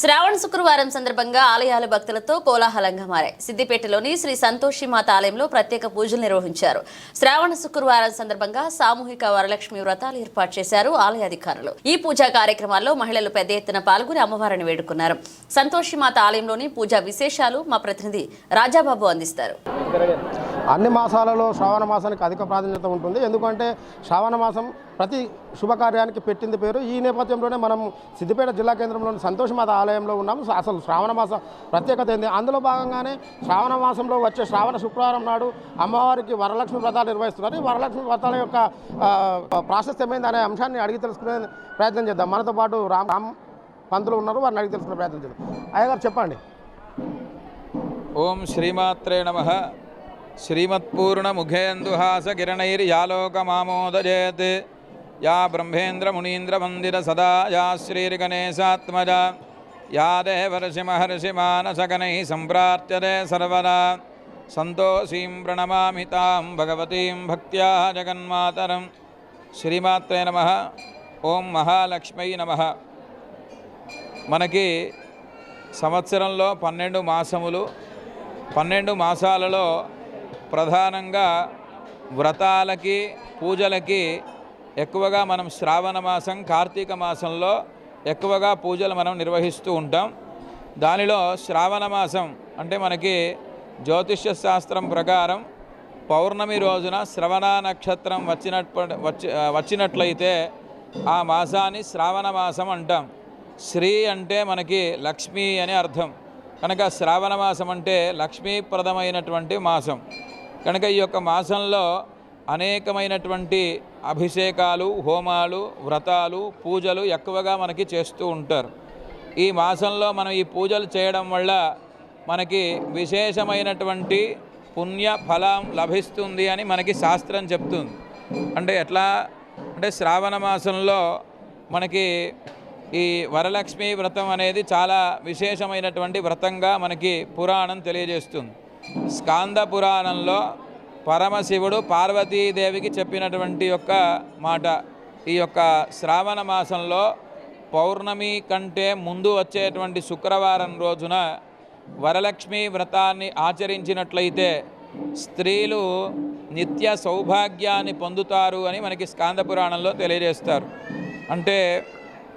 శ్రావణ శుక్రవారం సందర్భంగా ఆలయాల భక్తులతో కోలాహలంగా మారాయి. సిద్దిపేటలోని శ్రీ సంతోషి మాత ఆలయంలో ప్రత్యేక పూజలు నిర్వహించారు. శ్రావణ శుక్రవారం సందర్భంగా సామూహిక వరలక్ష్మి వ్రతాలు ఏర్పాటు చేశారు ఆలయ అధికారులు. ఈ పూజా కార్యక్రమాల్లో మహిళలు పెద్ద ఎత్తున పాల్గొని అమ్మవారిని వేడుకున్నారు. సంతోషి మాత ఆలయంలోని పూజా విశేషాలు మా ప్రతినిధి రాజాబాబు అందిస్తారు. అన్ని మాసాలలో శ్రావణ మాసానికి అధిక ప్రాధాన్యత ఉంటుంది. ఎందుకంటే శ్రావణ మాసం ప్రతి శుభకార్యానికి పెట్టింది పేరు. ఈ నేపథ్యంలోనే మనం సిద్దిపేట జిల్లా కేంద్రంలోని సంతోషమాత ఆలయంలో ఉన్నాము అసలు శ్రావణ మాస ప్రత్యేకత ఏంది? అందులో భాగంగానే శ్రావణ మాసంలో వచ్చే శ్రావణ శుక్రవారం నాడు అమ్మవారికి వరలక్ష్మి వ్రతాలు నిర్వహిస్తున్నారు. ఈ వరలక్ష్మి వ్రతాల యొక్క ప్రాశస్త్యమైంది అనే అంశాన్ని అడిగి తెలుసుకునే ప్రయత్నం చేద్దాం. మనతో పాటు రామ్ రామ్ పంతులు ఉన్నారు. వారిని అడిగి తెలుసుకునే ప్రయత్నం చేద్దాం. అయ్యగారు చెప్పండి. ఓం శ్రీమాత్రే నమ. శ్రీమత్పూర్ణముఖేందుహాస కిరణైర్యాలోకమామోదజేత్ యా బ్రహ్మేంద్ర మునీంద్ర సదా యా శ్రీర్గణేశాత్మజ యా దేవర్షి మహర్షి మానసగణై సంప్రార్చతే సర్వదా సంతోషీం ప్రణమామి తాం భగవతీం భక్త్యా జగన్మాతరం శ్రీమాత్రే నమ ఓం మహాలక్ష్మై నమ మనకి సంవత్సరంలో పన్నెండు మాసములు. పన్నెండు మాసాలలో ప్రధానంగా వ్రతాలకి పూజలకి ఎక్కువగా మనం శ్రావణ మాసం కార్తీక మాసంలో ఎక్కువగా పూజలు మనం నిర్వహిస్తూ ఉంటాం. దానిలో శ్రావణ మాసం అంటే మనకి జ్యోతిష్య శాస్త్రం ప్రకారం పౌర్ణమి రోజున శ్రవణ నక్షత్రం వచ్చినట్టు వచ్చి వచ్చినట్లయితే ఆ మాసాన్ని శ్రావణ మాసం అంటాం. శ్రీ అంటే మనకి లక్ష్మి అని అర్థం. కనుక శ్రావణ మాసం అంటే లక్ష్మీప్రదమైనటువంటి మాసం. కనుక ఈ యొక్క మాసంలో అనేకమైనటువంటి అభిషేకాలు హోమాలు వ్రతాలు పూజలు ఎక్కువగా మనకి చేస్తూ ఉంటారు. ఈ మాసంలో మనం ఈ పూజలు చేయడం వల్ల మనకి విశేషమైనటువంటి పుణ్య ఫలం లభిస్తుంది అని మనకి శాస్త్రం చెప్తుంది. అంటే ఎట్లా? అంటే శ్రావణ మాసంలో మనకి ఈ వరలక్ష్మి వ్రతం అనేది చాలా విశేషమైనటువంటి వ్రతంగా మనకి పురాణం తెలియజేస్తుంది. స్కాంద పురాణంలో పరమశివుడు పార్వతీదేవికి చెప్పినటువంటి యొక్క మాట. ఈ యొక్క శ్రావణ మాసంలో పౌర్ణమి కంటే ముందు వచ్చేటువంటి శుక్రవారం రోజున వరలక్ష్మి వ్రతాన్ని ఆచరించినట్లయితే స్త్రీలు నిత్య సౌభాగ్యాన్ని పొందుతారు అని మనకి స్కాంద పురాణంలో తెలియజేస్తారు. అంటే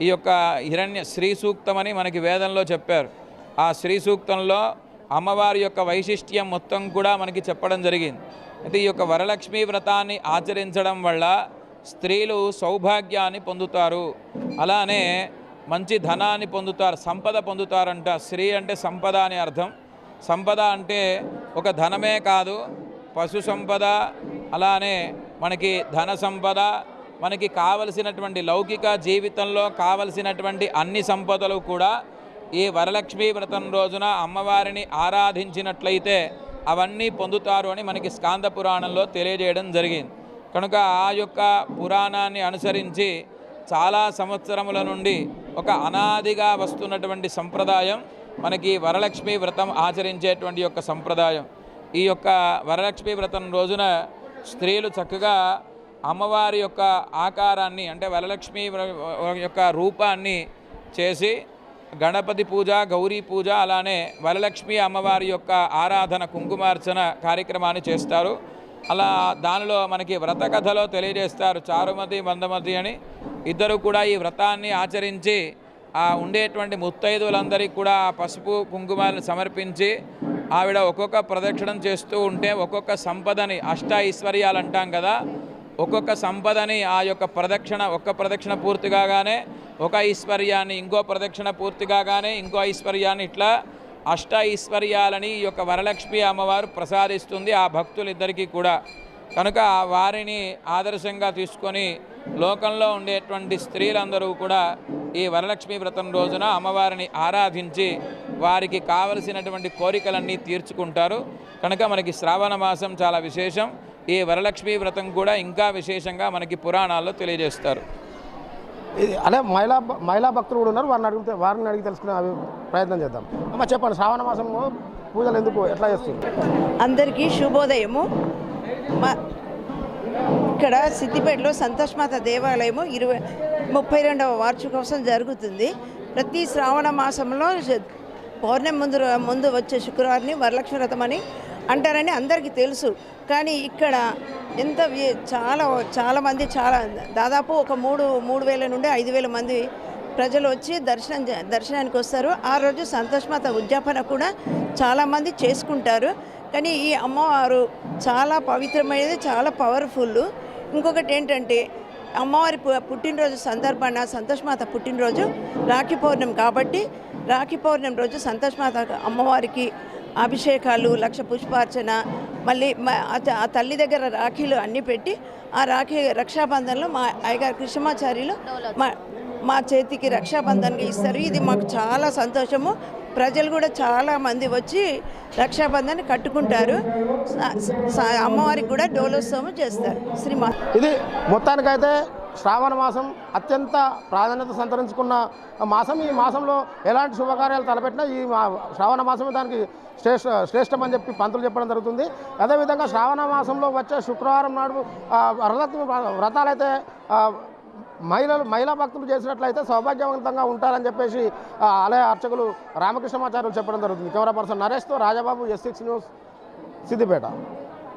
ఈ యొక్క హిరణ్య శ్రీ సూక్తం అని మనకి వేదంలో చెప్పారు. ఆ శ్రీ సూక్తంలో అమ్మవారి యొక్క వైశిష్ట్యం మొత్తం కూడా మనకి చెప్పడం జరిగింది. అయితే ఈ యొక్క వరలక్ష్మి వ్రతాన్ని ఆచరించడం వల్ల స్త్రీలు సౌభాగ్యాన్ని పొందుతారు. అలానే మంచి ధనాన్ని పొందుతారు సంపద పొందుతారంట. స్త్రీ అంటే సంపద అని అర్థం. సంపద అంటే ఒక ధనమే కాదు పశు సంపద అలానే మనకి ధన సంపద మనకి కావలసినటువంటి లౌకిక జీవితంలో కావలసినటువంటి అన్ని సంపదలు కూడా ఈ వరలక్ష్మీ వ్రతం రోజున అమ్మవారిని ఆరాధించినట్లయితే అవన్నీ పొందుతారు అని మనకి స్కాంద పురాణంలో తెలియజేయడం జరిగింది. కనుక ఆ యొక్క పురాణాన్ని అనుసరించి చాలా సంవత్సరముల నుండి ఒక అనాదిగా వస్తున్నటువంటి సంప్రదాయం మనకి వరలక్ష్మి వ్రతం ఆచరించేటువంటి యొక్క సంప్రదాయం. ఈ యొక్క వరలక్ష్మి వ్రతం రోజున స్త్రీలు చక్కగా అమ్మవారి యొక్క ఆకారాన్ని అంటే వరలక్ష్మి యొక్క రూపాన్ని చేసి గణపతి పూజ గౌరీ పూజ అలానే వరలక్ష్మి అమ్మవారి యొక్క ఆరాధన కుంకుమార్చన కార్యక్రమాన్ని చేస్తారు. అలా దానిలో మనకి వ్రత కథలో తెలియజేస్తారు చారుమతి మందమతి అని. ఇద్దరు కూడా ఈ వ్రతాన్ని ఆచరించి ఆ ఉండేటువంటి ముత్తైదువులందరికీ కూడా పసుపు కుంకుమాలను సమర్పించి ఆవిడ ఒక్కొక్క ప్రదక్షిణం చేస్తూ ఉంటే ఒక్కొక్క సంపదని అష్ట ఐశ్వర్యాలు అంటాం కదా ఒక్కొక్క సంపదని ఆ యొక్క ప్రదక్షిణ ఒక్క ప్రదక్షిణ పూర్తి కాగానే ఒక ఐశ్వర్యాన్ని ఇంకో ప్రదక్షిణ పూర్తి కాగానే ఇంకో ఐశ్వర్యాన్ని ఇట్లా అష్ట ఐశ్వర్యాలని ఈ యొక్క వరలక్ష్మి అమ్మవారు ప్రసాదిస్తుంది ఆ భక్తులిద్దరికీ కూడా. కనుక వారిని ఆదర్శంగా తీసుకొని లోకంలో ఉండేటువంటి స్త్రీలందరూ కూడా ఈ వరలక్ష్మి వ్రతం రోజున అమ్మవారిని ఆరాధించి వారికి కావలసినటువంటి కోరికలన్నీ తీర్చుకుంటారు. కనుక మనకి శ్రావణ మాసం చాలా విశేషం. ఈ వరలక్ష్మి వ్రతం కూడా ఇంకా విశేషంగా మనకి పురాణాల్లో తెలియజేస్తారు. ఇది అదే మహిళా మహిళా భక్తులు కూడా ఉన్నారు. వారిని అడిగితే వారిని అడిగి తెలుసుకునే ప్రయత్నం చేద్దాం. అమ్మ చెప్పండి శ్రావణ మాసంలో పూజలు ఎందుకు ఎట్లా చేస్తుంది అందరికీ శుభోదయము. మా ఇక్కడ సిద్దిపేటలో సంతోష్మాత దేవాలయము ఇరవై ముప్పై రెండవ వార్షికోత్సవం జరుగుతుంది. ప్రతి శ్రావణ మాసంలో పౌర్ణమి ముందు ముందు వచ్చే శుక్రవారిని వరలక్ష్మి వ్రతం అని అంటారని అందరికీ తెలుసు. కానీ ఇక్కడ ఎంత చాలా చాలామంది చాలా దాదాపు ఒక మూడు మూడు వేల నుండి ఐదు వేల మంది ప్రజలు వచ్చి దర్శనం దర్శనానికి వస్తారు. ఆ రోజు సంతోషమాత ఉద్యాపన కూడా చాలామంది చేసుకుంటారు. కానీ ఈ అమ్మవారు చాలా పవిత్రమైనది చాలా పవర్ఫుల్ ఇంకొకటి ఏంటంటే అమ్మవారి పు- పుట్టినరోజు సందర్భాన సంతోషమాత పుట్టినరోజు రాఖీ పౌర్ణమి కాబట్టి రాఖీ పౌర్ణమి రోజు సంతోషమాత అమ్మవారికి అభిషేకాలు లక్ష పుష్పార్చన మళ్ళీ ఆ తల్లి దగ్గర రాఖీలు అన్నీ పెట్టి ఆ రాఖీ రక్షాబంధంలో మా అయ్యగారు కృష్ణమాచార్యులు మా మా చేతికి రక్షాబంధన్గా ఇస్తారు. ఇది మాకు చాలా సంతోషము. ప్రజలు కూడా చాలా మంది వచ్చి రక్షాబంధన్ కట్టుకుంటారు. అమ్మవారికి కూడా డోలోత్సవం చేస్తారు. శ్రీమా ఇది మొత్తానికైతే శ్రావణ మాసం అత్యంత ప్రాధాన్యత సంతరించుకున్న మాసం. ఈ మాసంలో ఎలాంటి శుభకార్యాలు తలపెట్టినా ఈ మా శ్రావణ మాసమే దానికి శ్రేష్ఠ శ్రేష్టమని చెప్పి పంతులు చెప్పడం జరుగుతుంది. అదేవిధంగా శ్రావణ మాసంలో వచ్చే శుక్రవారం నాడు వ్రత వ్రతాలైతే మహిళలు మహిళా భక్తులు చేసినట్లయితే సౌభాగ్యవంతంగా ఉంటారని చెప్పేసి ఆలయ అర్చకులు రామకృష్ణమాచార్యులు చెప్పడం జరుగుతుంది. Camera person నరేష్తో Rajababu S six news Siddipet.